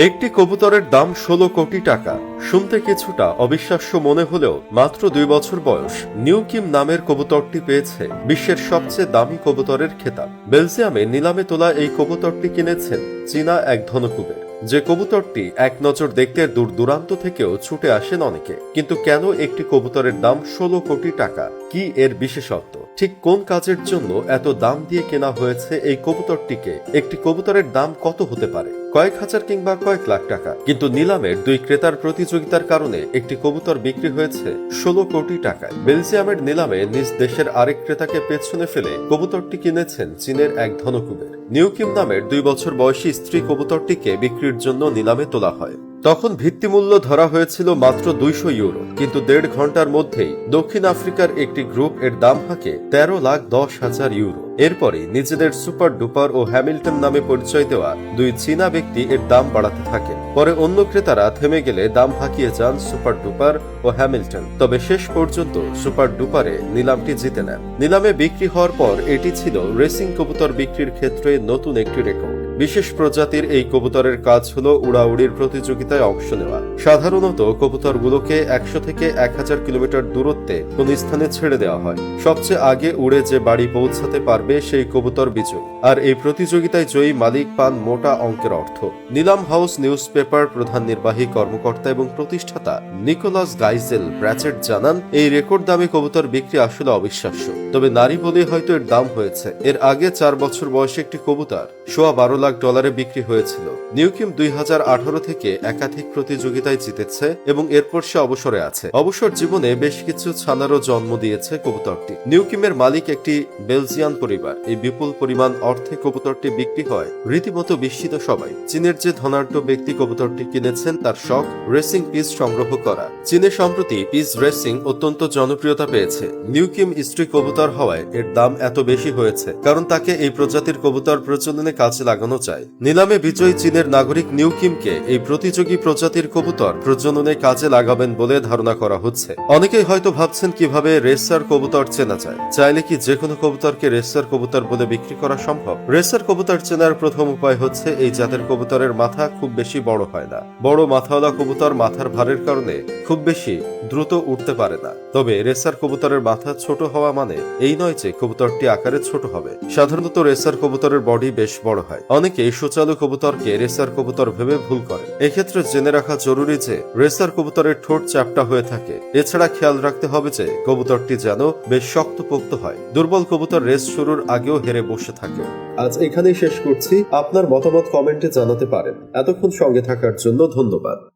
একটি কবুতরের দাম ষোলো কোটি টাকা। শুনতে কিছুটা অবিশ্বাস্য মনে হলেও মাত্র দুই বছর বয়স নিউ কিম নামের কবুতরটি পেয়েছে বিশ্বের সবচেয়ে দামি কবুতরের খেতাব। বেলজিয়ামে নিলামে তোলা এই কবুতরটি কিনেছেন চীনা এক ধনকুবের। যে কবুতরটি এক নজর দেখতে দূর দূরান্ত থেকেও ছুটে আসেন অনেকে। কিন্তু কেন একটি কবুতরের দাম ষোলো কোটি টাকা? কি এর বিশেষত্ব? ঠিক কোন কাজের জন্য এত দাম দিয়ে কেনা হয়েছে এই কবুতরটিকে? একটি কবুতরের দাম কত হতে পারে? কয়েক হাজার কিংবা কয়েক লাখ টাকা। কিন্তু নিলামের দুই ক্রেতার প্রতিযোগিতার কারণে একটি কবুতর বিক্রি হয়েছে ষোলো কোটি টাকায়। বেলজিয়ামের নিলামে নিজ দেশের আরেক ক্রেতাকে পেছনে ফেলে কবুতরটি কিনেছেন চীনের এক ধনকুবের। নিউকিম নামের দুই বছর বয়সী স্ত্রী কবুতরটিকে বিক্রির জন্য নিলামে তোলা হয়। তখন ভিত্তিমূল্য ধরা হয়েছিল মাত্র দুইশো ইউরো, কিন্তু দেড় ঘণ্টার মধ্যেই দক্ষিণ আফ্রিকার একটি গ্রুপ এর দাম হাঁকে তেরো লাখ দশ হাজার ইউরো। এরপরে নিজেদের সুপার ডুপার ও হ্যামিল্টন নামে পরিচয় দেওয়া দুই চীনা ব্যক্তি এর দাম বাড়াতে থাকে পরে অন্য ক্রেতারা থেমে গেলে দাম হাঁকিয়ে যান সুপার ডুপার ও হ্যামিল্টন। তবে শেষ পর্যন্ত সুপার ডুপারে নিলামটি জিতে নেন। নিলামে বিক্রি হওয়ার পর এটি ছিল রেসিং কবুতর বিক্রির ক্ষেত্রে নতুন একটি রেকর্ড। বিশেষ প্রজাতির এই কবুতরের কাজ হলো উড়াউড়ির প্রতিযোগিতায় অংশ নেওয়া। সাধারণত কবুতরগুলোকে একশো থেকে এক হাজার কিলোমিটার দূরত্বে কোন স্থানে ছেড়ে দেওয়া হয়। সবচেয়ে আগে উড়ে যে বাড়ি পৌঁছাতে পারবে সেই কবুতর বিজয়ী আর এই প্রতিযোগিতায় জয়ী মালিক পান মোটা অঙ্কের অর্থ। নিলাম হাউস নিউজ পেপার প্রধান নির্বাহী কর্মকর্তা এবং প্রতিষ্ঠাতা নিকোলাস গাইজেল ব্র্যাচেট জানান, এই রেকর্ড দামে কবুতর বিক্রি আসলে অবিশ্বাস্য। তবে নারী বলে হয়তো এর দাম হয়েছে। এর আগে চার বছর বয়সে একটি কবুতর, সোয়া বারো লাখ ডলারে বিক্রি হয়েছিল। নিউকিম দুই হাজার আঠারো থেকে একাধিক প্রতিযোগিতায় জিতেছে এবং এরপর সে অবসরে আছে। অবসর জীবনে বেশ কিছু ছানারও জন্ম দিয়েছে কবুতরটি। নিউকিমের মালিক একটি বেলজিয়ান পরিবার। এই বিপুল পরিমাণ অর্থে কবুতরটি বিক্রি হয় রীতিমতো বিস্মিত সবাই। চীনের যে ধনাঢ্য ব্যক্তি কবুতরটি কিনেছেন তার শখ রেসিং পিস সংগ্রহ করা। চীনে সম্প্রতি পিস রেসিং অত্যন্ত জনপ্রিয়তা পেয়েছে। নিউকিম স্ত্রী কবুতর হওয়ায় এর দাম এত বেশি হয়েছে, কারণ তাকে এই প্রজাতির কবুতর প্রচলনে কাজে লাগানো চায়। নিলামে বিজয়ী চীনের নাগরিক নিউকিমকে এই প্রতিযোগী প্রজাতির কবুতর প্রজননে কাজে লাগাবেন বলে ধারণা করা হচ্ছে। অনেকেই হয়তো ভাবছেন কীভাবে রেসার কবুতর চেনা যায়। চাইলে কি যে কোনো কবুতরকে রেসার কবুতর বলে বিক্রি করা সম্ভব? রেসার কবুতর চেনার প্রথম উপায় হচ্ছে এই জাতের কবুতরের মাথা খুব বেশি বড় হয় না। বড় মাথাওয়ালা কবুতর মাথার ভারের কারণে খুব বেশি দ্রুত উঠতে পারে না। তবে রেসার কবুতরের মাথা ছোট হওয়া মানে এই নয় যে কবুতরটি আকারে ছোট হবে। সাধারণত রেসার কবুতরের বডি বেশ বড় হয়। অনেকে সুচালু কবুতরকে রেসার কবুতর ভেবে ভুল করে। এক্ষেত্রে জেনে রাখা জরুরি যে, রেসার কবুতরের ঠোঁট চাপটা হয়ে থাকে। এছাড়া খেয়াল রাখতে হবে যে, কবুতরটি যেন বেশ শক্তপোক্ত হয়। দুর্বল কবুতর রেস শুরুর আগেও হেরে বসে থাকে। আজ এখানেই শেষ করছি। আপনার মতামত কমেন্টে জানাতে পারেন। এতক্ষণ সঙ্গে থাকার জন্য ধন্যবাদ।